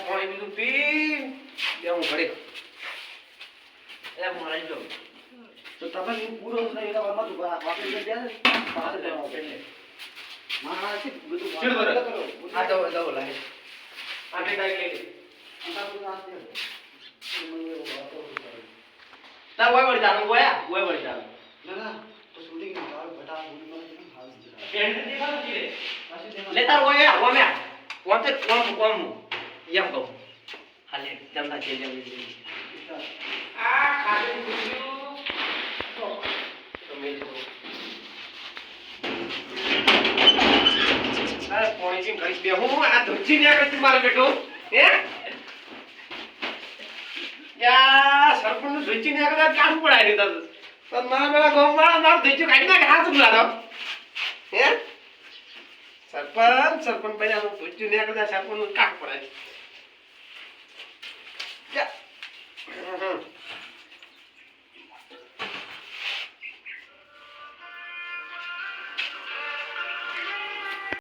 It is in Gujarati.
પાણી બીજું પી દેવું પડે એટલે મારી જો તો તમે હું પૂરો થઈ એના બાદમાં તું વાપરી દે ને, પાછળ જવા આપે એટલે. મારા હાથથી બધું વળી જાનું ઓયા ઓય વળી જાનું લે તાર ઓય ઓમ ઓમ તે ઓમ ઓમ એમ કહું. હાલે જમના છે જેમ આ ખાલી પૂછ્યું. તો તમે જો અરે પોણી થી ઘડી બે હું આ ધોચી ને આગળ તું મારો બેટો. હે? યા સરપંચનું ધોચી ને આગળ કાઢું પડાય નહીં તાર તો મારા બેડા ગોમ વાળા મારું ધોચી કાઢી નાખે હાથ ઉગલા હે સરપંચ સરપંચ ભાઈ હું પૂછ્યું ને કદાચ સરપંચ કાક પડાય.